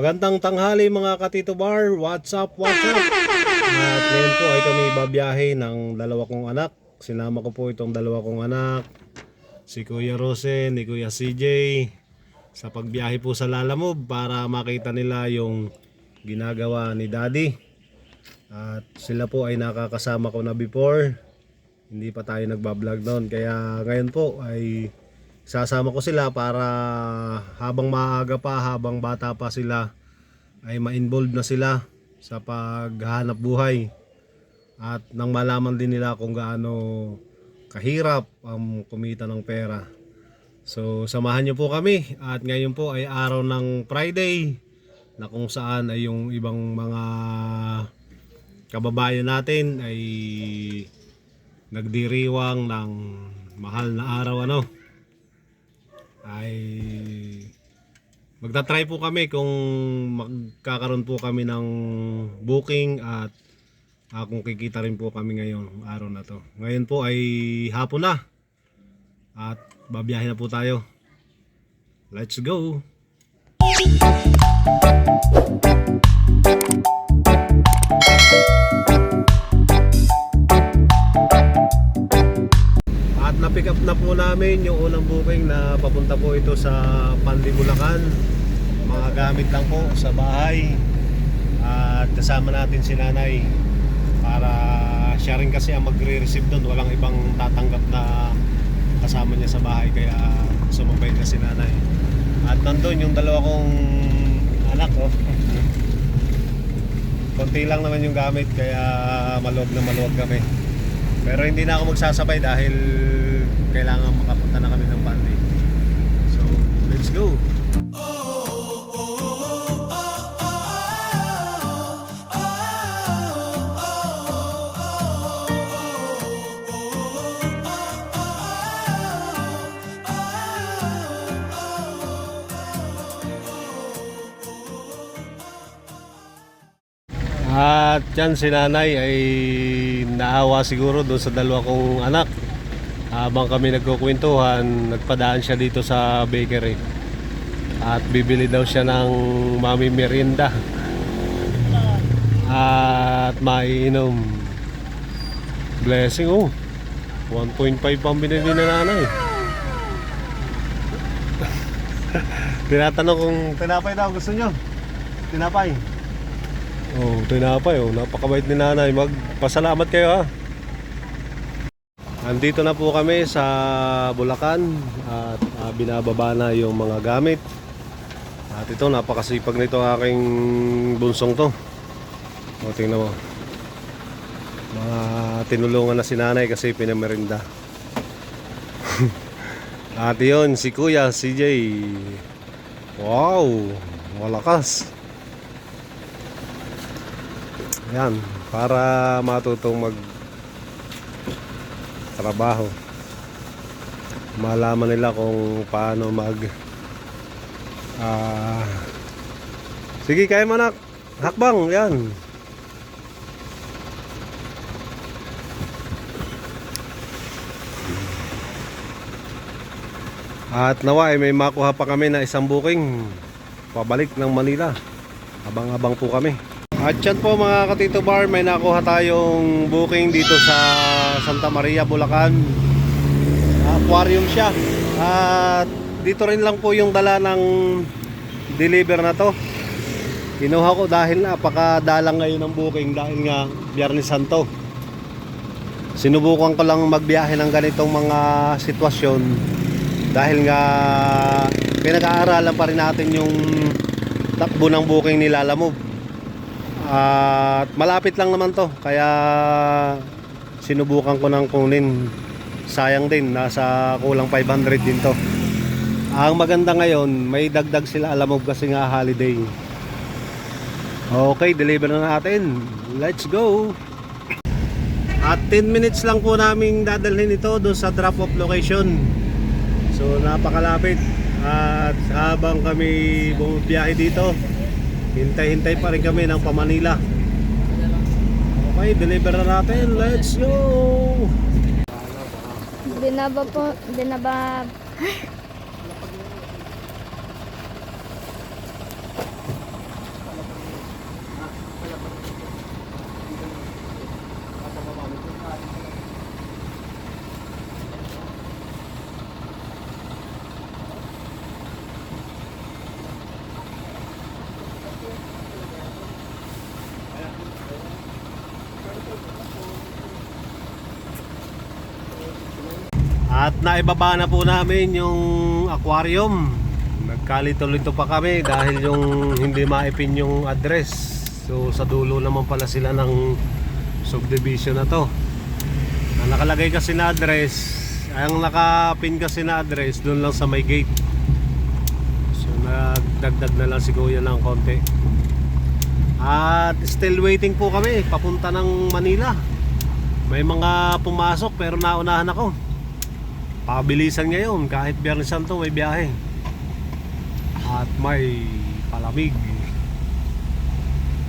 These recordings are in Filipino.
Magandang tanghali mga katito bar. What's up, what's up? At ngayon po ay kami babiyahe ng dalawa kong anak. Sinama ko po itong dalawa kong anak. Si Kuya Rose, ni Kuya CJ. Sa pagbiyahe po sa Lalamove para makita nila yung ginagawa ni Daddy. At sila po ay nakakasama ko na before. Hindi pa tayo nagbablog noon. Kaya ngayon po ay sasama ko sila para habang maaga pa, habang bata pa sila ay ma-involve na sila sa paghahanap buhay. At nang malaman din nila kung gaano kahirap ang kumita ng pera. So samahan niyo po kami. At ngayon po ay araw ng Friday na kung saan ay yung ibang mga kababayan natin ay nagdiriwang ng mahal na araw ano ay magta-try po kami kung magkakaroon po kami ng booking at ah, kung kikita rin po kami ngayong araw na to. Ngayon po ay hapon na at babiyahe na po tayo. Let's go! At na-pick up na po namin yung unang booking na papunta po ito sa Pandi, Bulacan. Mga gamit lang po sa bahay. At kasama natin si nanay para siya rin kasi ang magre-receive doon. Walang ibang tatanggap na kasama niya sa bahay kaya sumabay na si nanay. At nandun yung dalawa kong anak oh. Konti lang naman yung gamit kaya maluwag na maluwag kami. Pero hindi na ako magsasabay dahil kailangan makapunta na kami ng Pandi. So, let's go! At yan si nanay ay naawa siguro doon sa dalawa kong anak. Habang kami nagkukwentuhan, nagpadaan siya dito sa bakery. At bibili daw siya ng mami merienda. At maiinom. Blessing oh. 1.5 pang binili na nanay. Tinatanong kung tinapay daw gusto nyo. Tinapay. Oh, tinapay oh. Napakabait ni nanay. Magpasalamat kayo ha. Andito na po kami sa Bulacan at ah, binababa na yung mga gamit. At ito, napakasipag nito aking bunsong to. O, tingnan mo. Mga tinulungan na si nanay kasi pinamerinda. at yun, si Kuya, CJ. Wow, malakas. Yan, para matutong mag trabaho. Malaman nila kung paano mag ah Sige, kaya mo anak. Hakbang, yan. At nawa ay may makuha pa kami na isang booking pabalik ng Manila. Abang-abang po kami. At yan po mga katito bar, may nakuha tayong booking dito sa Santa Maria, Bulacan. Aquarium siya. At dito rin lang po yung dala ng deliver na to. Kinuha ko dahil napakadalang ngayon ng booking dahil nga Biyernes Santo. Sinubukan ko lang magbiyahe ng ganitong mga sitwasyon dahil nga pinag-aaralan pa rin natin yung takbo ng booking ni Lalamove. At malapit lang naman to kaya sinubukan ko nang kunin. Sayang din, nasa kulang 500 din to. Ang maganda ngayon, may dagdag sila Alamove kasi nga holiday. Okay, deliver na natin. Let's go! At 10 minutes lang po namin dadalhin ito doon sa drop-off location. So napakalapit. At habang kami bumibiyahe dito, hintay-hintay pa rin kami ng pamanila. Okay, deliver na natin. Let's go! Binaba po, binaba, At naibaba na po namin yung aquarium. Nagkalito-lito pa kami dahil yung hindi maipin yung address. So sa dulo naman pala sila ng subdivision na to. Ang nakalagay kasi na address, ang nakapin kasi na address doon lang sa may gate. So nagdagdag na lang si Kuya ng konti. At still waiting po kami papunta ng Manila. May mga pumasok pero naunahan ako. Pabilisan ngayon kahit Biyernes Santo may biyahe. At may palamig.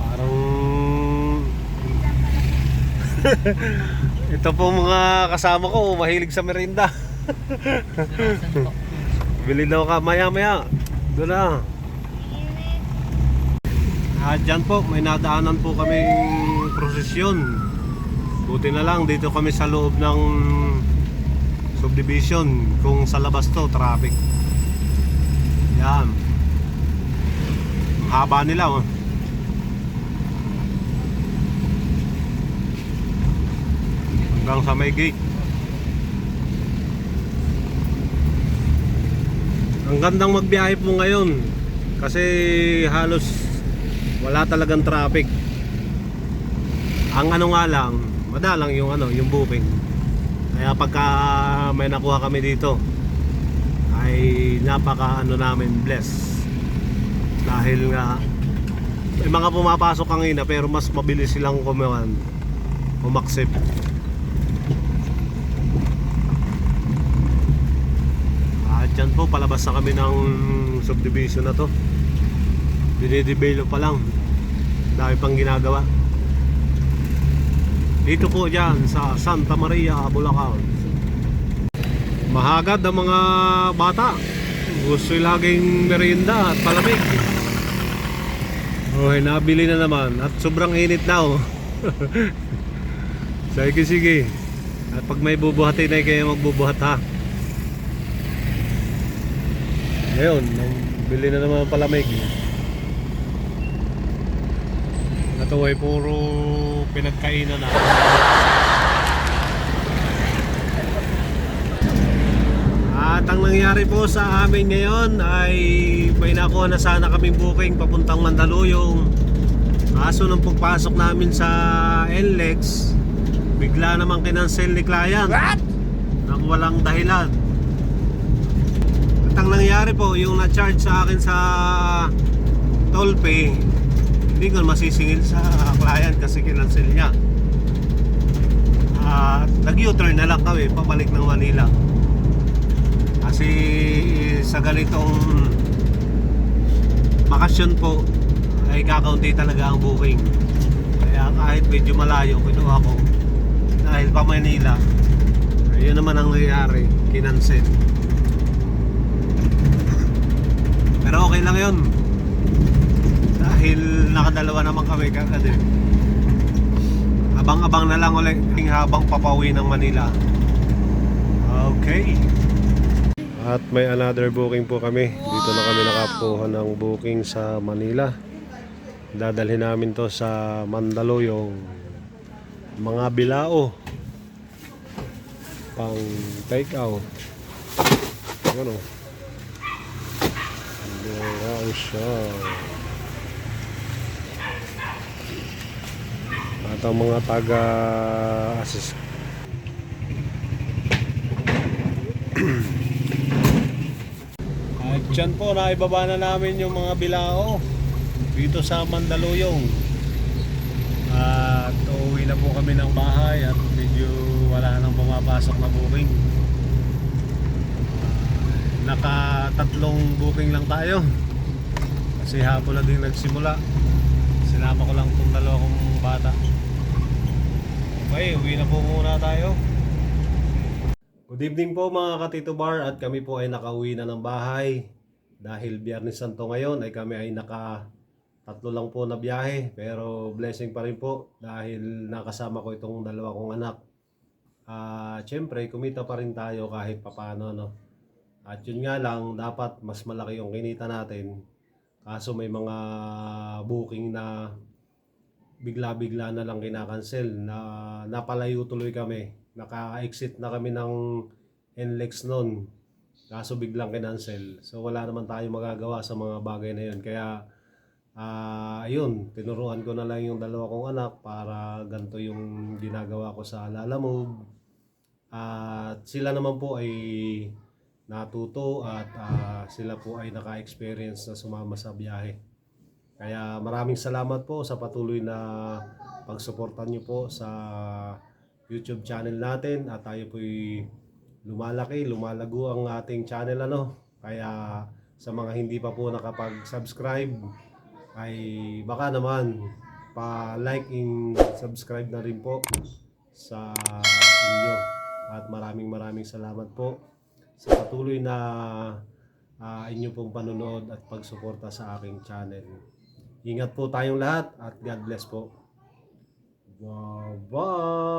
Parang Ito po mga kasama ko mahilig sa merinda. Bili daw ka maya maya. Doon na. At dyan po, may nadaanan po kaming prosesyon. Buti na lang, dito kami sa loob ng subdivision. Kung sa labas to, traffic. Yan. Haba nila, oh. Hanggang sa may gate. Ang gandang magbiyahe po ngayon kasi halos wala talagang traffic. Ang ano nga lang, madalang yung ano, yung booking. Kaya pagka may nakuha kami dito ay napaka ano namin bless. Dahil nga may mga pumapasok kanina pero mas mabilis silang kumawan umaksip. At dyan po, palabas na kami ng subdivision na to. Dinidevelop pa lang. Dami pang ginagawa. Dito po dyan sa Santa Maria, Bulacan. Mahagad ang mga bata. Gusto laging merienda at palamig. Okay, nabili na naman. At sobrang init na oh. sige, sige. At pag may bubuhatin ay kayo magbubuhat ha. Ngayon, bili na naman ng palamig. Ito ay puro pinagkainan na. At ang nangyari po sa amin ngayon ay may nakuha na sana kaming booking papuntang Mandaluyong. Kaso nung pagpasok namin sa NLEX, bigla namang kinansel ni client. What? Nang walang dahilan. At ang nangyari po, yung na-charge sa akin sa toll pay, ko masisingil sa client kasi kinansel niya. At nag-U-turn na lang kami pabalik ng Manila. Kasi sa ganitong bakasyon po ay kakaunti talaga ang booking. Kaya kahit medyo malayo, kinuha ko dahil pa Manila. Ayun naman ang nangyari, kinansel. Pero okay lang yun. Dahil nakadalawa naman kami kagad eh. Abang-abang na lang ulit habang papauwi ng Manila. Okay. At may another booking po kami. Dito na kami nakakuha ng booking sa Manila. Dadalhin namin to sa Mandaluyong. Mga bilao. Pang take out. Ano? Bilao siya. At ang mga taga-assist At dyan po, naibaba na namin yung mga bilao dito sa Mandaluyong. At uuwi na po kami ng bahay at medyo wala nang pumapasok na booking. Ah, Naka-tatlong booking lang tayo. Kasi hapon na din nagsimula. Sinama ko lang itong dalawa kong bata. Okay, uwi na po muna tayo. Good evening po mga Katito Bar at kami po ay nakauwi na ng bahay. Dahil Biyernes Santo ngayon ay kami ay naka tatlo lang po na biyahe pero blessing pa rin po dahil nakasama ko itong dalawa kong anak. Ah, syempre kumita pa rin tayo kahit papano no. At yun nga lang dapat mas malaki yung kinita natin. Kaso may mga booking na bigla-bigla na lang kinakancel na napalayo tuloy kami naka-exit na kami ng NLEX noon. Kaso biglang kinancel. So wala naman tayong magagawa sa mga bagay na yun. Kaya ah ayun, tinuruan ko na lang yung dalawa kong anak para ganito yung ginagawa ko sa Lalamove. At sila naman po ay natuto at ah, sila po ay naka-experience na sumama sa biyahe. Kaya maraming salamat po sa patuloy na pagsuportan niyo po sa YouTube channel natin at tayo po'y lumalaki, lumalago ang ating channel ano. Kaya sa mga hindi pa po nakapag-subscribe ay baka naman pa-like and subscribe na rin po sa inyo. At maraming maraming salamat po sa patuloy na ah, inyo pong panonood at pagsuporta sa aking channel. Ingat po tayong lahat at God bless po. Bye-bye!